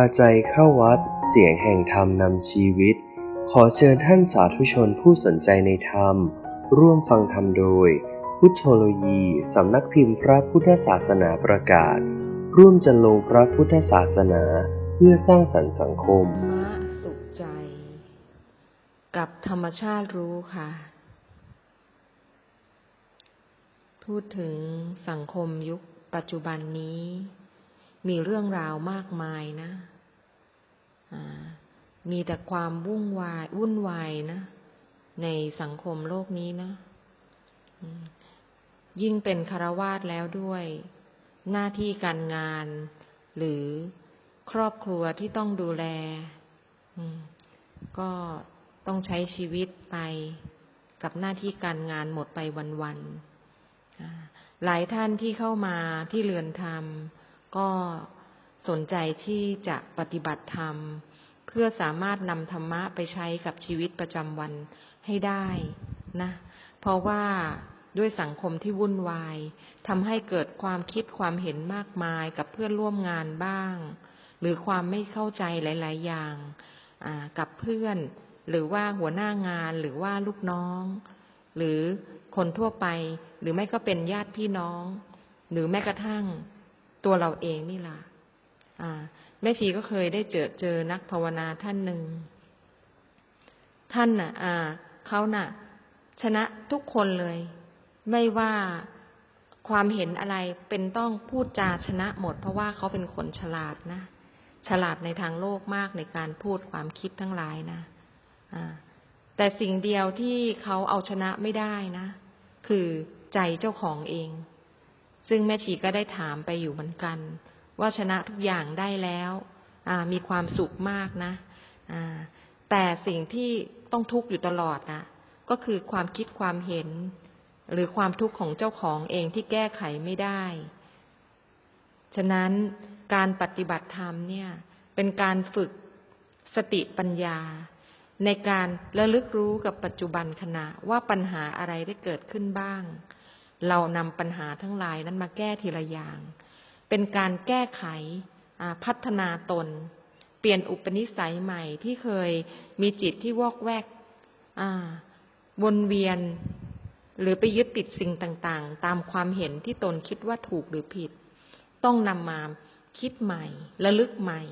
าใจเข้าวัด เสียงแห่งธรรมนำชีวิต ขอเชิญท่านสาธุชนผู้สนใจในธรรม ร่วมฟังธรรมโดย พุทธโลยีสำนักพิมพ์พระพุทธศาสนาประกาศ ร่วมจันลงพระพุทธศาสนาเพื่อสร้างสรรค์สังคมมะสุขใจ กับธรรมชาติรู้ค่ะ พูดถึงสังคมยุคปัจจุบันนี้ มีเรื่องราวมากมายนะ มีแต่ความวุ่นวายวุ่นวายนะ ในสังคมโลกนี้นะ ยิ่งเป็นคารวาสแล้วด้วย หน้าที่การงาน หรือครอบครัวที่ต้องดูแล ก็ต้องใช้ชีวิตไปกับหน้าที่การงานหมดไปวันๆหลายท่านที่เข้ามาที่เรือนธรรม ก็สนใจที่จะปฏิบัติธรรม เพื่อสามารถนำธรรมะไปใช้กับชีวิตประจำวันให้ได้นะ เพราะว่าด้วยสังคมที่วุ่นวายทำให้เกิดความคิดความเห็นมากมายกับเพื่อนร่วมงานบ้าง หรือความไม่เข้าใจหลาย ๆ อย่างกับเพื่อน หรือว่าหัวหน้างานหรือว่าลูกน้อง หรือคนทั่วไป หรือไม่ก็เป็นญาติพี่น้อง หรือแม้กระทั่ง ตัวเราเองนี่ล่ะแม่ชีก็เคยได้เจอเจอนักภาวนาท่านหนึ่ง ท่านน่ะเขาน่ะ ชนะทุกคนเลย ไม่ว่าความเห็นอะไรเป็นต้องพูดจาชนะหมด เพราะว่าเขาเป็นคนฉลาดนะ ฉลาดในทางโลกมากในการพูดความคิดทั้งหลายนะแต่สิ่งเดียวที่เขาเอาชนะไม่ได้นะ คือใจเจ้าของเอง ซึ่งแม่ชีก็ได้ถามไปอยู่เหมือนกัน ว่าชนะทุกอย่างได้แล้วมีความสุขมากนะแต่สิ่งที่ต้องทุกข์อยู่ตลอดนะก็คือความคิดความเห็น หรือความทุกข์ของเจ้าของเองที่แก้ไขไม่ได้ ฉะนั้นการปฏิบัติธรรมเนี่ยเป็นการฝึกสติปัญญา ในการระลึกรู้กับปัจจุบันขณะว่าปัญหาอะไรได้เกิดขึ้นบ้าง เรานำปัญหาทั้งหลายนั้นมาแก้ทีละอย่าง เป็นการแก้ไขพัฒนาตน เปลี่ยนอุปนิสัยใหม่ที่เคยมีจิตที่วอกแวกวนเวียน หรือไปยึดติดสิ่งต่างๆ ตามความเห็นที่ตนคิดว่าถูกหรือผิด ต้องนำมาคิดใหม่ระลึกใหม่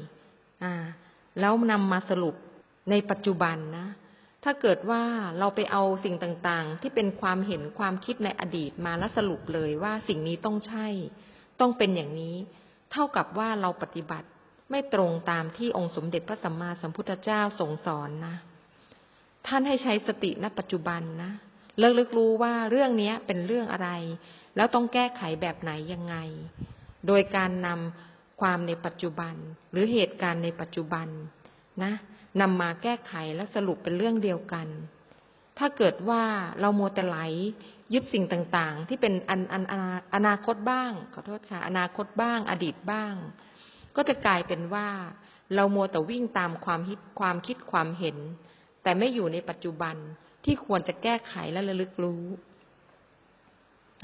แล้วนำมาสรุปในปัจจุบันนะ ถ้าเกิดว่าเราไปเอาสิ่งต่างๆ ที่เป็นความเห็นความคิดในอดีตมาแล้วสรุปเลยว่าสิ่งนี้ต้องใช่ ต้องเป็นอย่างนี้ เท่ากับว่าเราปฏิบัติไม่ตรงตามที่องค์สมเด็จพระสัมมาสัมพุทธเจ้าทรงสอนนะ ท่านให้ใช้สติณปัจจุบันนะเลิกลึกรู้ว่าเรื่องนี้เป็นเรื่องอะไร แล้วต้องแก้ไขแบบไหนยังไง โดยการนำความในปัจจุบันหรือเหตุการณ์ในปัจจุบันนะ นำมาแก้ไขและสรุปเป็นเรื่องเดียวกัน ถ้าเกิดว่าเราโมแต่ไหลยึดสิ่งต่างๆ ที่เป็นอันอันอนาคตบ้าง ขอโทษค่ะ อนาคตบ้าง อดีตบ้าง ก็จะกลายเป็นว่า เราโมแต่วิ่งตามความคิดความคิดความเห็น แต่ไม่อยู่ในปัจจุบันที่ควรจะแก้ไขและระลึกรู้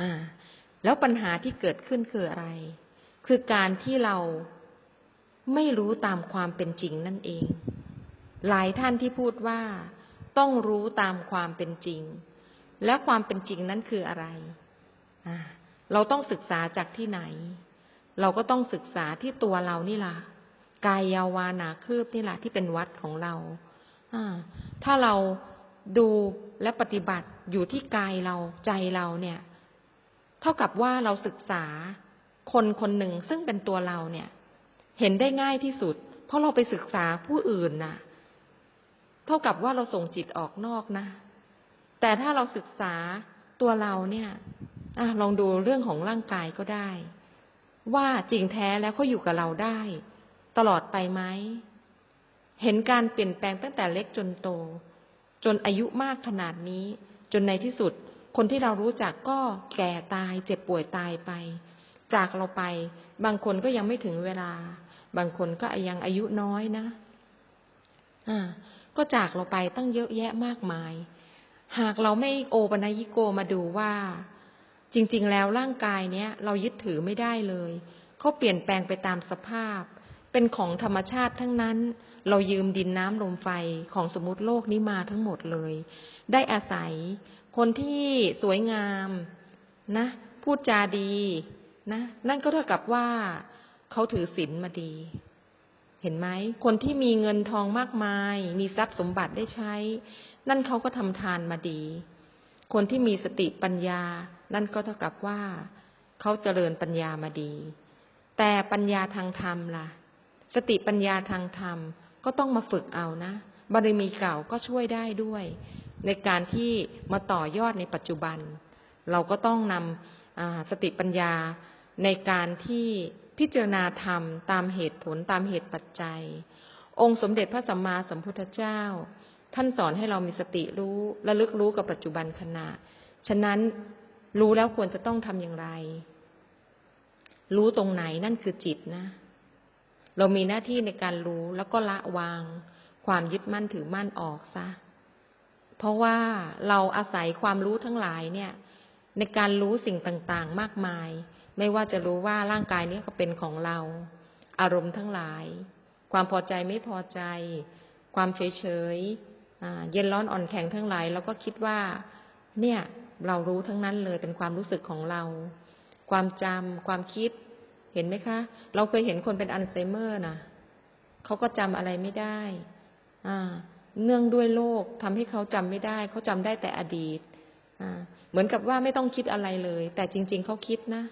อ่าแล้วปัญหาที่เกิดขึ้นคืออะไร คือการที่เราไม่รู้ตามความเป็นจริงนั่นเอง หลายท่านที่พูดว่าต้องรู้ตามความเป็นจริง และความเป็นจริงนั้นคืออะไร เราต้องศึกษาจากที่ไหน เราก็ต้องศึกษาที่ตัวเรานี่ล่ะ กายยาวานาคืบนี่แหละที่เป็นวัดของเรา ถ้าเราดูและปฏิบัติอยู่ที่กายเราใจเราเนี่ย เท่ากับว่าเราศึกษาคนคนหนึ่งซึ่งเป็นตัวเราเนี่ย เห็นได้ง่ายที่สุด เพราะเราไปศึกษาผู้อื่นน่ะ เท่ากับว่าเราส่งจิตออกนอกนะ แต่ถ้าเราศึกษาตัวเราเนี่ยอลองดูเรื่องของร่างกายก็ได้ ว่าจริงแท้แล้วเขาอยู่กับเราได้ ตลอดไปไหมเห็นการเปลี่ยนแปลงตั้งแต่เล็กจนโต จนอายุมากขนาดนี้ จนในที่สุด คนที่เรารู้จักก็แก่ตายเจ็บป่วยตายไป จากเราไป บางคนก็ยังไม่ถึงเวลา บางคนก็ยังอายุน้อยนะ อ่า ก็จากเราไปตั้งเยอะแยะมากมาย หากเราไม่โอปนัยิโกมาดูว่า จริง ๆ แล้วร่างกายเนี้ยเรายึดถือไม่ได้เลยเขาเปลี่ยนแปลงไปตามสภาพ เป็นของธรรมชาติทั้งนั้น เรายืมดินน้ำลมไฟของสมมติโลกนี้มาทั้งหมดเลย ได้อาศัย คนที่สวยงามนะ พูดจาดีนะ นั่นก็เท่ากับว่าเขาถือศีลมาดี เห็นไหมคนที่มีเงินทองมากมาย มีทรัพย์สมบัติได้ใช้ นั่นเขาก็ทำทานมาดี คนที่มีสติปัญญา นั่นก็เท่ากับว่าเขาเจริญปัญญามาดี แต่ปัญญาทางธรรมล่ะ สติปัญญาทางธรรมก็ต้องมาฝึกเอานะบารมีเก่าก็ช่วยได้ด้วย ในการที่มาต่อยอดในปัจจุบัน เราก็ต้องนำสติปัญญาในการที่ พิจารณาธรรมตามเหตุผลตามเหตุปัจจัย องค์สมเด็จพระสัมมาสัมพุทธเจ้า ท่านสอนให้เรามีสติรู้ระลึกรู้กับปัจจุบันขณะ ฉะนั้นรู้แล้วควรจะต้องทำอย่างไร รู้ตรงไหนนั่นคือจิตนะ เรามีหน้าที่ในการรู้แล้วก็ละวาง ความยึดมั่นถือมั่นออกซะ เพราะว่าเราอาศัยความรู้ทั้งหลายเนี่ย ในการรู้สิ่งต่างๆ มากมาย ไม่ว่าจะรู้ว่าร่างกายนี้ก็เป็นของเรา อารมณ์ทั้งหลาย ความพอใจไม่พอใจ ความเฉยเฉยเย็นร้อนอ่อนแข็งทั้งหลายเราก็คิดว่า เนี่ยเรารู้ทั้งนั้นเลยเป็นความรู้สึกของเรา ความจำความคิด เห็นไหมคะ เราเคยเห็นคนเป็นอัลไซเมอร์นะเขาก็จำอะไรไม่ได้ อ่า เนื่องด้วยโรคทำให้เขาจำไม่ได้ เขาจำได้แต่อดีต อ่า เหมือนกับว่าไม่ต้องคิดอะไรเลย แต่จริง ๆเขาคิดนะ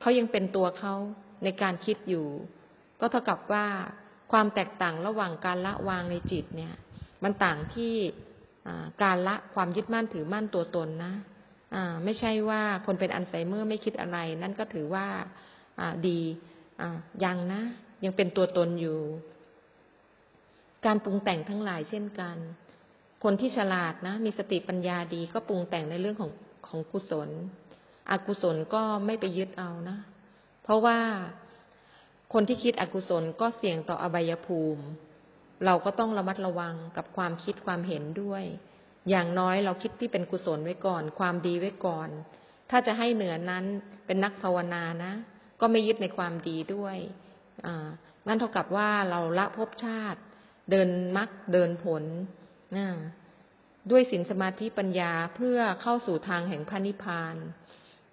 เขายังเป็นตัวเขาในการคิดอยู่ ก็เท่ากับว่าความแตกต่างระหว่างการละวางในจิตเนี่ย มันต่างที่การละความยึดมั่นถือมั่นตัวตนนะไม่ใช่ว่าคนเป็นอัลไซเมอร์ไม่คิดอะไร นั่นก็ถือว่าดียังนะ ยังเป็นตัวตนอยู่ การปรุงแต่งทั้งหลายเช่นกัน คนที่ฉลาดนะ มีสติปัญญาดีก็ปรุงแต่งในเรื่องของของกุศล อกุศลก็ไม่ไปยึดเอานะ เพราะว่าคนที่คิดอกุศลก็เสี่ยงต่ออบายภูมิ เราก็ต้องระมัดระวังกับความคิดความเห็นด้วย อย่างน้อยเราคิดที่เป็นกุศลไว้ก่อน ความดีไว้ก่อน ถ้าจะให้เหนือนั้นเป็นนักภาวนานะ ก็ไม่ยึดในความดีด้วยนั่นเท่ากับว่าเราละภพชาติ เดินมรรคเดินผลด้วยศีลสมาธิปัญญาเพื่อเข้าสู่ทางแห่งพระนิพพาน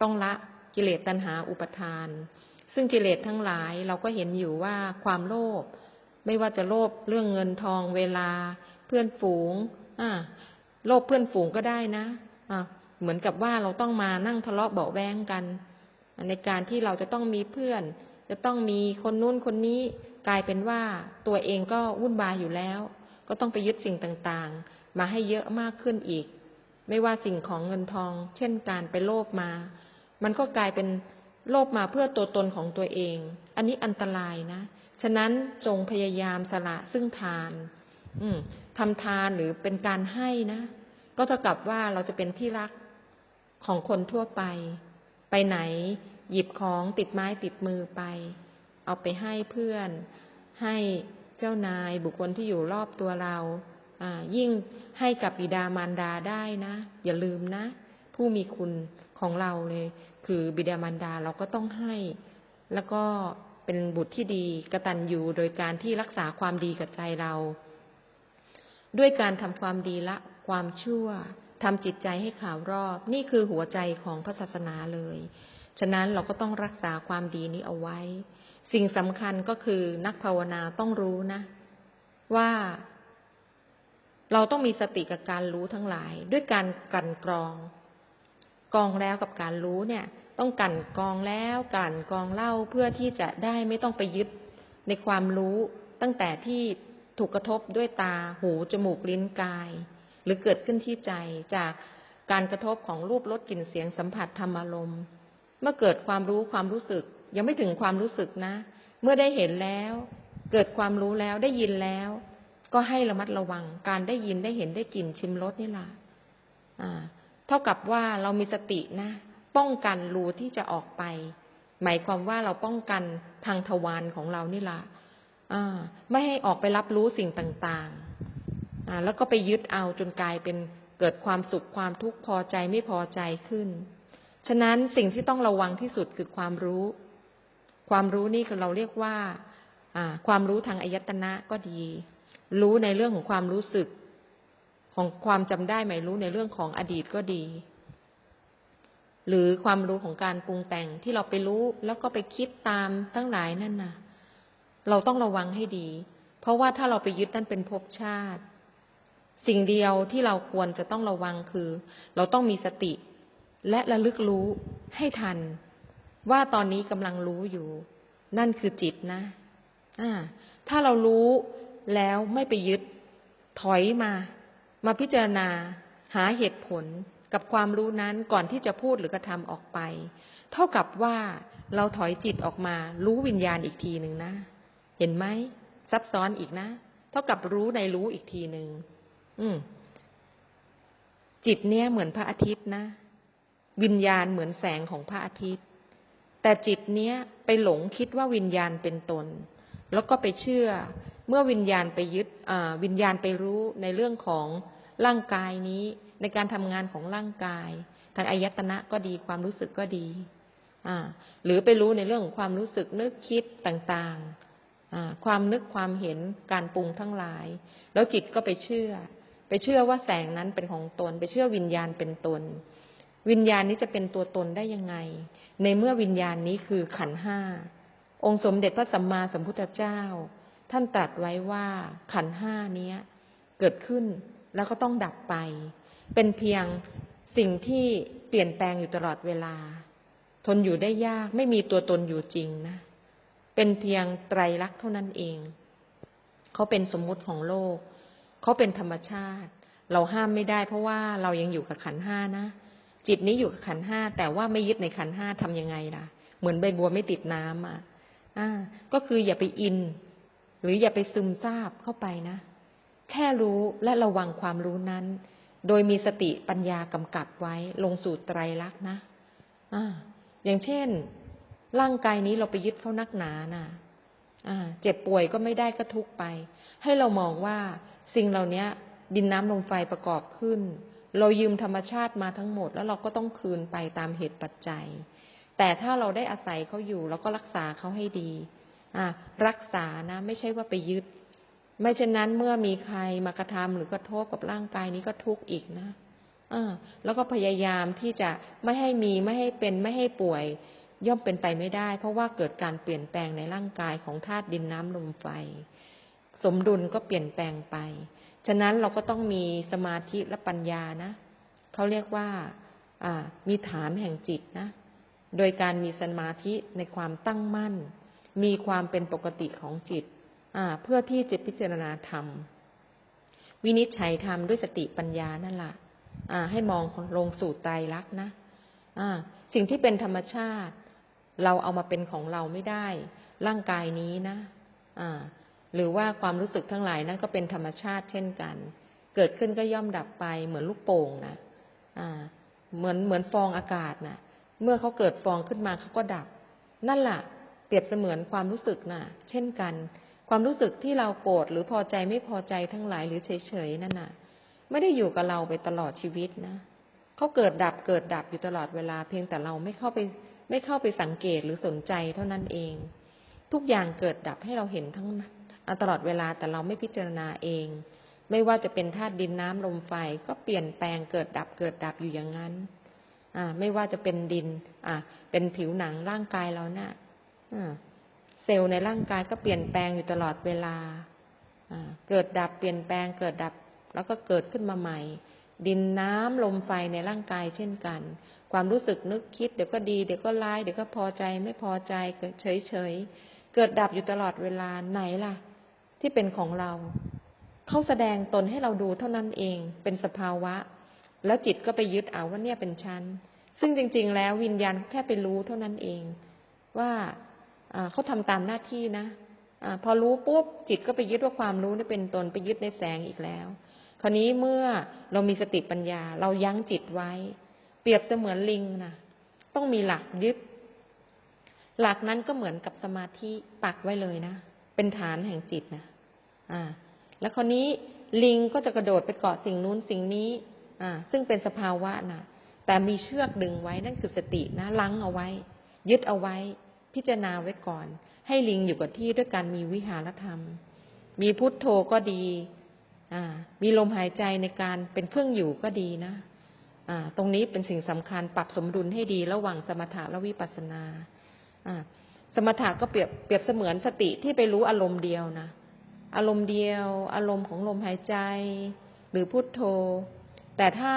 ต้องละกิเลสตัณหาอุปทาน ซึ่งกิเลสทั้งหลายเราก็เห็นอยู่ว่าความโลภไม่ว่าจะโลภเรื่องเงินทองเวลา เพื่อนฝูงอ่าโลภเพื่อนฝูงก็ได้นะอ่าเหมือนกับว่าเราต้องมานั่งทะเลาะเบาแวงกัน ในการที่เราจะต้องมีเพื่อน จะต้องมีคนนู้นคนนี้กลายเป็นว่าตัวเองก็วุ่นวายอยู่แล้ว ก็ต้องไปยึดสิ่งต่างๆ มาให้เยอะมากขึ้นอีก ไม่ว่าสิ่งของเงินทอง เช่นการไปโลภมา มันก็กลายเป็นโลภมาเพื่อตัวตนของตัวเอง อันนี้อันตรายนะ ฉะนั้นจงพยายามสละซึ่งทาน อืทำทานหรือเป็นการให้นะ ก็เท่ากับว่าเราจะเป็นที่รักของคนทั่วไป ไปไหน หยิบของติดไม้ติดมือไป เอาไปให้เพื่อน ให้เจ้านายบุคคลที่อยู่รอบตัวเราอ่ายิ่งให้กับบิดามารดาได้นะ อย่าลืมนะ ผู้มีคุณ ของเราเลย คือบิดามารดาเราก็ต้องให้ แล้วก็เป็นบุตรที่ดีกระตันอยู่โดยการที่รักษาความดีกับใจเรา ด้วยการทำความดีละความชั่วทำจิตใจให้ขาวรอบ นี่คือหัวใจของพระศาสนาเลย ฉะนั้นเราก็ต้องรักษาความดีนี้เอาไว้ สิ่งสำคัญก็คือนักภาวนาต้องรู้นะ ว่าเราต้องมีสติกับการรู้ทั้งหลาย ด้วยการกันกรอง กองแล้วกับการรู้เนี่ย ต้องกันกองแล้วกันกองเล่าเพื่อที่จะได้ไม่ต้องไปยึดในความรู้ตั้งแต่ที่ถูกกระทบด้วยตาหูจมูกลิ้นกาย หรือเกิดขึ้นที่ใจจากการกระทบของรูปรสกลิ่นเสียงสัมผัสธรรมอารมณ์ เมื่อเกิดความรู้ความรู้สึก ยังไม่ถึงความรู้สึกนะ เมื่อได้เห็นแล้ว เกิดความรู้แล้วได้ยินแล้ว ก็ให้ระมัดระวัง การได้ยินได้เห็นได้กลิ่นชิมรสนี่แหละอ่า เท่ากับว่าเรามีสตินะ ป้องกันรูที่จะออกไป หมายความว่าเราป้องกันทางทวารของเรานี่ละไม่ให้ออกไปรับรู้สิ่งต่างๆแล้วก็ไปยึดเอาจนกลายเป็นเกิดความสุขความทุกข์พอใจไม่พอใจขึ้น ฉะนั้นสิ่งที่ต้องระวังที่สุดคือความรู้ ความรู้นี่คือเราเรียกว่าอ่าความรู้ทางอายตนะก็ดี รู้ในเรื่องของความรู้สึก ของความจำได้ไหมรู้ในเรื่องของอดีตก็ดี หรือความรู้ของการปรุงแต่งที่เราไปรู้แล้วก็ไปคิดตามทั้งหลายนั่นน่ะ เราต้องระวังให้ดี เพราะว่าถ้าเราไปยึดนั่นเป็นภพชาติ สิ่งเดียวที่เราควรจะต้องระวังคือ เราต้องมีสติ และระลึกรู้ให้ทัน ว่าตอนนี้กำลังรู้อยู่ นั่นคือจิตนะอ่าถ้าเรารู้แล้วไม่ไปยึดถอยมา มาพิจารณาหาเหตุผลกับความรู้นั้นก่อนที่จะพูดหรือกระทำออกไป เท่ากับว่าเราถอยจิตออกมา รู้วิญญาณอีกทีหนึ่งนะ เห็นไหมซับซ้อนอีกนะ เท่ากับรู้ในรู้อีกทีหนึ่งอืม จิตเนี้ยเหมือนพระอาทิตย์นะ วิญญาณเหมือนแสงของพระอาทิตย์ แต่จิตเนี้ยไปหลงคิดว่าวิญญาณเป็นตน แล้วก็ไปเชื่อ เมื่อวิญญาณไปยึดวิญญาณไปรู้ในเรื่องของร่างกายนี้ ในการทำงานของร่างกาย ทางอายตนะก็ดีความรู้สึกก็ดีหรือไปรู้ในเรื่องของความรู้สึกนึกคิดต่างๆ ความนึกความเห็นการปรุงทั้งหลาย แล้วจิตก็ไปเชื่อ ไปเชื่อว่าแสงนั้นเป็นของตน ไปเชื่อวิญญาณเป็นตน วิญญาณนี้จะเป็นตัวตนได้ยังไง ในเมื่อวิญญาณนี้คือขันห้าองค์สมเด็จพระสัมมาสัมพุทธเจ้า ท่านตรัสไว้ว่าขันห้านี้เกิดขึ้นแล้วก็ต้องดับไป เป็นเพียงสิ่งที่เปลี่ยนแปลงอยู่ตลอดเวลา ทนอยู่ได้ยากไม่มีตัวตนอยู่จริงนะ เป็นเพียงไตรลักษณ์เท่านั้นเอง เขาเป็นสมมุติของโลก เขาเป็นธรรมชาติ เราห้ามไม่ได้เพราะว่าเรายังอยู่กับขันห้านะ จิตนี้อยู่กับขันห้าแต่ว่าไม่ยึดในขันห้าทำยังไงล่ะ เหมือนใบบัวไม่ติดน้ำอะ อ่า ก็คืออย่าไปอิน หรืออย่าไปซึมซาบเข้าไปนะ แค่รู้และระวังความรู้นั้น โดยมีสติปัญญากำกับไว้ลงสู่ไตรลักษณ์นะอ่าอย่างเช่น ร่างกายนี้เราไปยึดเขานักหนานะ่ะอ่าเจ็บป่วยก็ไม่ได้ก็ทุกไป ให้เรามองว่าสิ่งเหล่านี้ดินน้ำลมไฟประกอบขึ้น เรายืมธรรมชาติมาทั้งหมด แล้วเราก็ต้องคืนไปตามเหตุปัจจัย แต่ถ้าเราได้อาศัยเขาอยู่ เราก็รักษาเขาให้ดี รักษานะไม่ใช่ว่าไปยึด ไม่เช่นนั้นเมื่อมีใครมากระทำหรือกระทบกับร่างกายนี้ก็ทุกข์อีกนะแล้วก็พยายามที่จะไม่ให้มีไม่ให้เป็นไม่ให้ป่วย ย่อมเป็นไปไม่ได้ เพราะว่าเกิดการเปลี่ยนแปลงในร่างกายของธาตุดินน้ำลมไฟ สมดุลก็เปลี่ยนแปลงไป ฉะนั้นเราก็ต้องมีสมาธิและปัญญานะเขาเรียกว่าอ่ามีฐานแห่งจิตนะ โดยการมีสมาธิในความตั้งมั่น มีความเป็นปกติของจิตเพื่อที่จะพิจารณาธรรม วินิจฉัยธรรมด้วยสติปัญญานั่นแหละให้มองลงสู่ไตรลักษณ์นะสิ่งที่เป็นธรรมชาติ เราเอามาเป็นของเราไม่ได้ ร่างกายนี้นะหรือว่าความรู้สึกทั้งหลายนั้นก็เป็นธรรมชาติเช่นกัน เกิดขึ้นก็ย่อมดับไปเหมือนลูกโป่งนะเหมือนเหมือนฟองอากาศนะเมื่อเขาเกิดฟองขึ้นมาเขาก็ดับ นั่นแหละ เปรียบเสมือนความรู้สึกนะเช่นกัน ความรู้สึกที่เราโกรธหรือพอใจไม่พอใจทั้งหลายหรือเฉยๆนั่นน่ะ ไม่ได้อยู่กับเราไปตลอดชีวิตนะเขาเกิดดับเกิดดับอยู่ตลอดเวลา เพียงแต่เราไม่เข้าไปไม่เข้าไปสังเกตหรือสนใจเท่านั้นเอง ทุกอย่างเกิดดับให้เราเห็นทั้งตลอดเวลาแต่เราไม่พิจารณาเอง ไม่ว่าจะเป็นธาตุดินน้ำลมไฟก็เปลี่ยนแปลงเกิดดับเกิดดับอยู่อย่างนั้น อ่า ไม่ว่าจะเป็นดิน อ่า เป็นผิวหนังร่างกายเราเนะ่ะ เซลล์ในร่างกายก็เปลี่ยนแปลงอยู่ตลอดเวลา เกิดดับเปลี่ยนแปลง เกิดดับแล้วก็เกิดขึ้นมาใหม่ ดินน้ำลมไฟในร่างกายเช่นกัน ความรู้สึกนึกคิดเดี๋ยวก็ดีเดี๋ยวก็ร้ายเดี๋ยวก็พอใจไม่พอใจเกิดเฉยเฉยเกิดดับอยู่ตลอดเวลาไหนล่ะ ที่เป็นของเราเขาแสดงตนให้เราดูเท่านั้นเองเป็นสภาวะ แล้วจิตก็ไปยึดเอาว่าเนี่ยเป็นชั้น ซึ่งจริง ๆ แล้ววิญญาณแค่ไปรู้เท่านั้นเอง ว่า เขาทำตามหน้าที่นะอพอรู้ปุ๊บจิตก็ไปยึดว่าความรู้นี่เป็นตนไปยึดในแสงอีกแล้ว คราวนี้เมื่อเรามีสติปัญญา เรายั้งจิตไว้ เปรียบเสมือนลิงนะต้องมีหลักยึด หลักนั้นก็เหมือนกับสมาธิปักไว้เลยนะเป็นฐานแห่งจิตนะอ่า แล้วคราวนี้ลิงก็จะกระโดดไปเกาะสิ่งนู้นสิ่งนี้ อ่า ซึ่งเป็นสภาวะนะแต่มีเชือกดึงไว้นั่นคือสตินะลังเอาไว้ ยึดเอาไว้ พิจารณาไว้ก่อน ให้ลิงอยู่กับที่ด้วยการมีวิหารธรรม มีพุทโธก็ดีมีลมหายใจในการเป็นเครื่องอยู่ก็ดีนะตรงนี้เป็นสิ่งสำคัญปรับสมดุลให้ดีระหว่างสมถะและวิปัสสนาอ่าสมถะก็เปรียบเปรียบเสมือนสติที่ไปรู้อารมณ์เดียวนะอารมณ์เดียว อารมณ์ของลมหายใจ หรือพุทโธ แต่ถ้า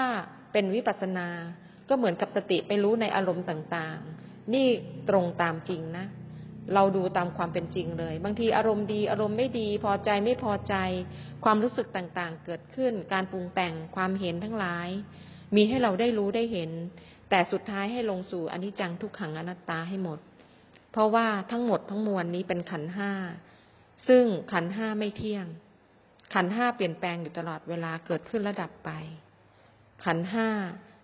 เป็นวิปัสสนา ก็เหมือนกับสติไปรู้ในอารมณ์ต่างๆ นี่ตรงตามจริงนะ เราดูตามความเป็นจริงเลย บางทีอารมณ์ดีอารมณ์ไม่ดี พอใจไม่พอใจ ความรู้สึกต่างๆ เกิดขึ้น การปรุงแต่งความเห็นทั้งหลาย มีให้เราได้รู้ได้เห็น แต่สุดท้ายให้ลงสู่อนิจจังทุกขังอนัตตาให้หมด เพราะว่าทั้งหมดทั้งมวลนี้เป็นขันห้า ซึ่งขันห้าไม่เที่ยง ขันห้าเปลี่ยนแปลงอยู่ตลอดเวลาเกิดขึ้นระดับไป ขันห้า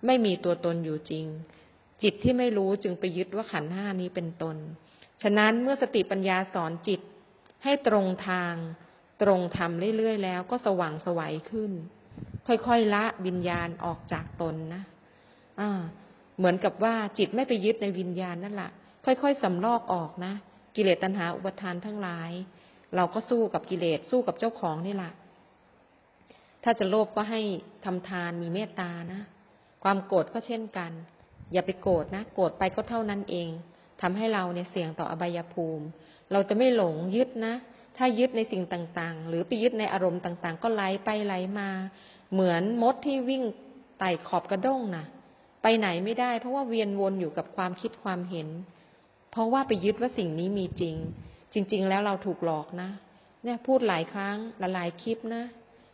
ไม่มีตัวตนอยู่จริง จิตที่ไม่รู้จึงไปยึดว่าขันห้านี้เป็นตน ฉะนั้นเมื่อสติปัญญาสอนจิตให้ตรงทาง ตรงทำเรื่อยๆแล้วก็สว่างสวัยขึ้น ค่อยๆละวิญญาณออกจากตนนะอ่าเหมือนกับว่าจิตไม่ไปยึดในวิญญาณนั่นแหละค่อยๆสำลอกออกนะ กิเลสตัณหาอุปทานทั้งหลาย เราก็สู้กับกิเลสสู้กับเจ้าของนี่แหละถ้าจะโลภก็ให้ทำทานมีเมตตานะ ความโกรธก็เช่นกัน อย่าไปโกรธนะ โกรธไปก็เท่านั้นเองทำให้เราเนี่ยเสี่ยงต่ออบายภูมิ เราจะไม่หลงยึดนะ ถ้ายึดในสิ่งต่างๆ หรือไปยึดในอารมณ์ต่าง ๆ ก็ไหลไปไหลมา เหมือนมดที่วิ่งไต่ขอบกระด้งนะไปไหนไม่ได้ เพราะว่าเวียนวนอยู่กับความคิดความเห็น เพราะว่าไปยึดว่าสิ่งนี้มีจริง จริง ๆ แล้วเราถูกหลอกนะ เนี่ยพูดหลายครั้งหลายคลิปนะ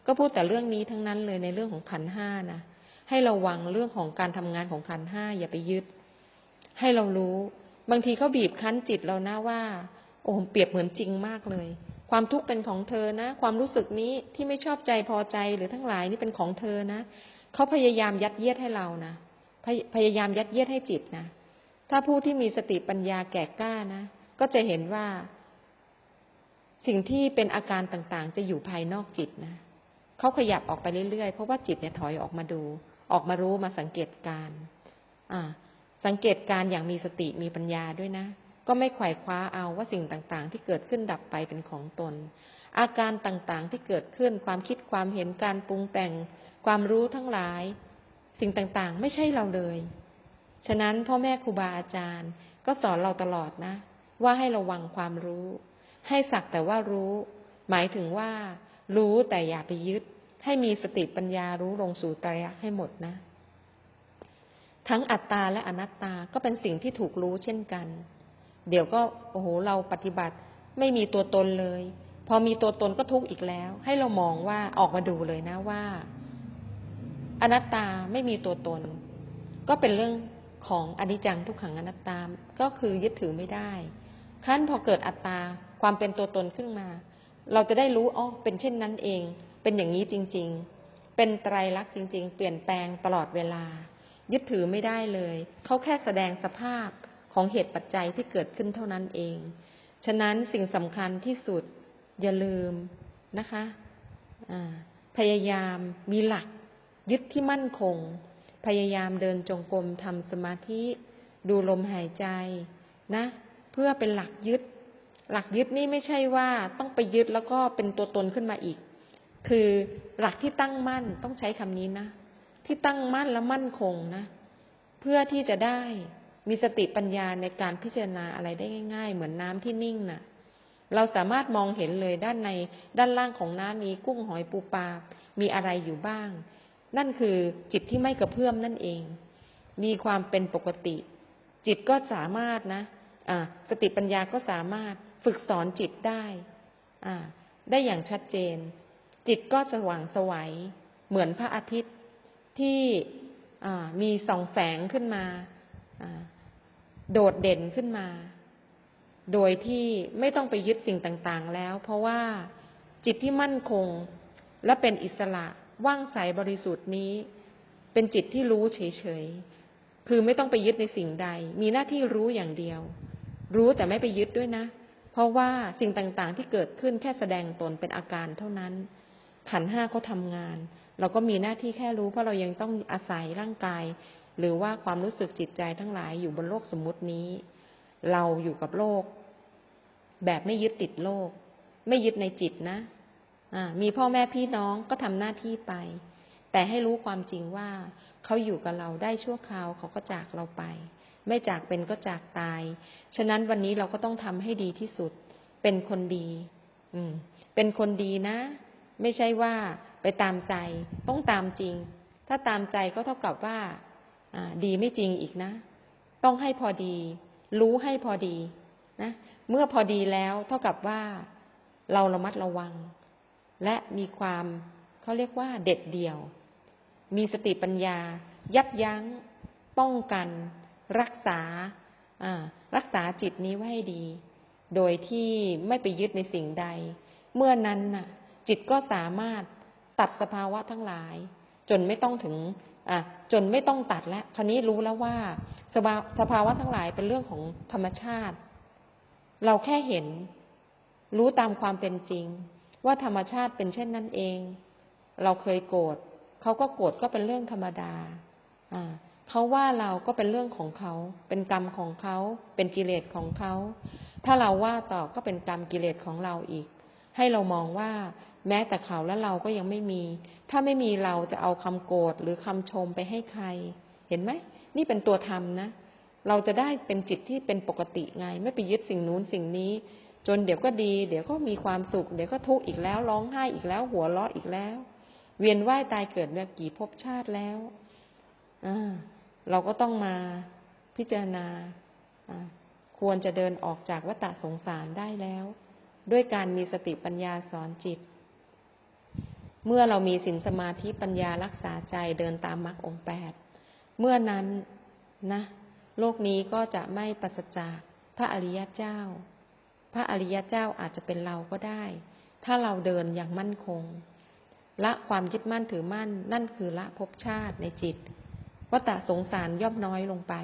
ก็พูดแต่เรื่องนี้ทั้งนั้นเลยในเรื่องของขันห้านะ ให้ระวังเรื่องของการทำงานของขันห้าอย่าไปยึด ให้เรารู้ บางทีเขาบีบคั้นจิตเรานะว่า โอ้เปรียบเหมือนจริงมากเลย ความทุกข์เป็นของเธอนะ ความรู้สึกนี้ที่ไม่ชอบใจพอใจหรือทั้งหลายนี่เป็นของเธอนะเขาพยายามยัดเยียดให้เรานะพยพยายามยัดเยียดให้จิตนะถ้าผู้ที่มีสติปัญญาแก่กล้านะ ก็จะเห็นว่า สิ่งที่เป็นอาการต่างๆ จะอยู่ภายนอกจิตนะเขาขยับออกไปเรื่อยๆ เพราะว่าจิตเนี่ยถอยออกมาดู ออกมารู้มาสังเกตการอ่าสังเกตการอย่างมีสติมีปัญญาด้วยนะ ก็ไม่ไขว่คว้าเอาว่าสิ่งต่างๆ ที่เกิดขึ้นดับไปเป็นของตน อาการต่างๆที่เกิดขึ้นความคิดความเห็นการปรุงแต่งความรู้ทั้งหลาย สิ่งต่างๆ ไม่ใช่เราเลย ฉะนั้นพ่อแม่ครูบาอาจารย์ ก็สอนเราตลอดนะ ว่าให้ระวังความรู้ ให้สักแต่ว่ารู้ หมายถึงว่า รู้แต่อย่าไปยึด ให้มีสติปัญญารู้ลงสู่ไตรลักษณ์ให้หมดนะ ทั้งอัตตาและอนัตตาก็เป็นสิ่งที่ถูกรู้เช่นกัน เดี๋ยวก็โอ้โหเราปฏิบัติไม่มีตัวตนเลย พอมีตัวตนก็ทุกข์อีกแล้ว ให้เรามองว่าออกมาดูเลยนะว่า อนัตตาไม่มีตัวตน ก็เป็นเรื่องของอนิจจังทุกขังอนัตตาก็คือยึดถือไม่ได้ขั้นพอเกิดอัตตาความเป็นตัวตนขึ้นมา เราจะได้รู้อ๋อเป็นเช่นนั้นเอง เป็นอย่างนี้จริง ๆ เป็นไตรลักษณ์จริง ๆ เปลี่ยนแปลงตลอดเวลา ยึดถือไม่ได้เลย เขาแค่แสดงสภาพของเหตุปัจจัยที่เกิดขึ้นเท่านั้นเอง ฉะนั้นสิ่งสำคัญที่สุดอย่าลืมนะคะพยายามมีหลัก ยึดที่มั่นคง พยายามเดินจงกรมทำสมาธิ ดูลมหายใจนะ เพื่อเป็นหลักยึด หลักยึดนี่ไม่ใช่ว่าต้องไปยึดแล้วก็เป็นตัวตนขึ้นมาอีก คือหลักที่ตั้งมั่นต้องใช้คำนี้นะ ที่ตั้งมั่นและมั่นคงนะ เพื่อที่จะได้มีสติปัญญาในการพิจารณาอะไรได้ง่าย ๆ เหมือนน้ำที่นิ่งนะ่ะ เราสามารถมองเห็นเลยด้านในด้านล่างของน้ำมีกุ้งหอยปูปลา มีอะไรอยู่บ้าง นั่นคือจิตที่ไม่กระเพื่อมนั่นเอง มีความเป็นปกติ จิตก็สามารถนะะสติปัญญาก็สามารถฝึกสอนจิตได้ ได้อย่างชัดเจน จิตก็สว่างสวัยเหมือนพระอาทิตย์ที่มีส่องแสงขึ้นมา โดดเด่นขึ้นมา โดยที่ไม่ต้องไปยึดสิ่งต่างๆแล้ว เพราะว่าจิตที่มั่นคงและเป็นอิสระว่างใสบริสุทธิ์นี้ เป็นจิตที่รู้เฉยๆ คือไม่ต้องไปยึดในสิ่งใด มีหน้าที่รู้อย่างเดียว รู้แต่ไม่ไปยึดด้วยนะ เพราะว่าสิ่งต่างๆที่เกิดขึ้นแค่แสดงตนเป็นอาการเท่านั้น ขันห้าเขาทำงาน เราก็มีหน้าที่แค่รู้ เพราะเรายังต้องอาศัยร่างกาย หรือว่าความรู้สึกจิตใจทั้งหลายอยู่บนโลกสมมุตินี้ เราอยู่กับโลก แบบไม่ยึดติดโลก ไม่ยึดในจิตนะมีพ่อแม่พี่น้องก็ทำหน้าที่ไป แต่ให้รู้ความจริงว่าเขาอยู่กับเราได้ชั่วคราวเขาก็จากเราไป ไม่จากเป็นก็จากตาย ฉะนั้นวันนี้เราก็ต้องทำให้ดีที่สุด เป็นคนดี อืม เป็นคนดีนะ ไม่ใช่ว่าไปตามใจ ต้องตามจริง ถ้าตามใจก็เท่ากับว่าดีไม่จริงอีกนะ ต้องให้พอดี รู้ให้พอดีนะ เมื่อพอดีแล้วเท่ากับว่าเราระมัดระวัง และมีความเขาเรียกว่าเด็ดเดี่ยว มีสติปัญญา ยับยั้ง ป้องกัน รักษารักษาจิตนี้ไว้ให้ดี โดยที่ไม่ไปยึดในสิ่งใด เมื่อนั้นน่ะ จิตก็สามารถตัดสภาวะทั้งหลาย จนไม่ต้องถึงอะจนไม่ต้องตัดแล้วคราวนี้รู้แล้วว่าสภาสภาวะทั้งหลายเป็นเรื่องของธรรมชาติ เราแค่เห็น รู้ตามความเป็นจริง ว่าธรรมชาติเป็นเช่นนั้นเอง เราเคยโกรธเขาก็โกรธก็เป็นเรื่องธรรมดาอ่าเขาว่าเราก็เป็นเรื่องของเขา เป็นกรรมของเขา เป็นกิเลสของเขา ถ้าเราว่าต่อก็เป็นกรรมกิเลสของเราอีก ให้เรามองว่า แม้แต่เขาและเราก็ยังไม่มี ถ้าไม่มีเราจะเอาคำโกรธหรือคำชมไปให้ใคร เห็นไหม นี่เป็นตัวธรรมนะ เราจะได้เป็นจิตที่เป็นปกติไง ไม่ไปยึดสิ่งนู้นสิ่งนี้ จนเดี๋ยวก็ดี เดี๋ยวก็มีความสุข เดี๋ยวก็ทุกข์อีกแล้ว ร้องไห้อีกแล้ว หัวเราะอีกแล้ว เวียนว่ายตายเกิดเนี่ยกี่ภพชาติแล้วอเราก็ต้องมาพิจารณา ควรจะเดินออกจากวัฏสงสารได้แล้ว ด้วยการมีสติปัญญาสอนจิต เมื่อเรามีสินสมาธิปัญญารักษาใจเดินตามมรรคองแปดเมื่อนั้นนะ โลกนี้ก็จะไม่ปราศจากพระอริยเจ้า พระอริยเจ้าอาจจะเป็นเราก็ได้ ถ้าเราเดินอย่างมั่นคง ละความยึดมั่นถือมั่น นั่นคือละภพชาติในจิตวัตะสงสารย่อมน้อยลงไป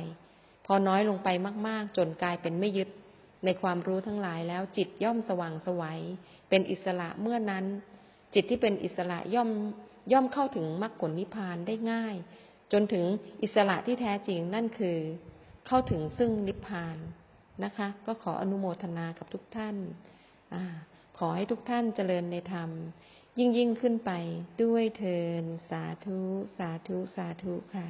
พอน้อยลงไปมาก ๆ จนกลายเป็นไม่ยึดในความรู้ทั้งหลายแล้วจิตย่อมสว่างสวัยเป็นอิสระเมื่อนั้น จิตที่เป็นอิสระย่อมย่อมเข้าถึงมรรคผลนิพพานได้ง่าย จนถึงอิสระที่แท้จริงนั่นคือเข้าถึงซึ่งนิพพานนะคะ ก็ขออนุโมทนากับทุกท่านอขอให้ทุกท่านเจริญในธรรม ยิ่งยิ่งขึ้นไปด้วยเทินสาธุ สาธุ สาธุค่ะ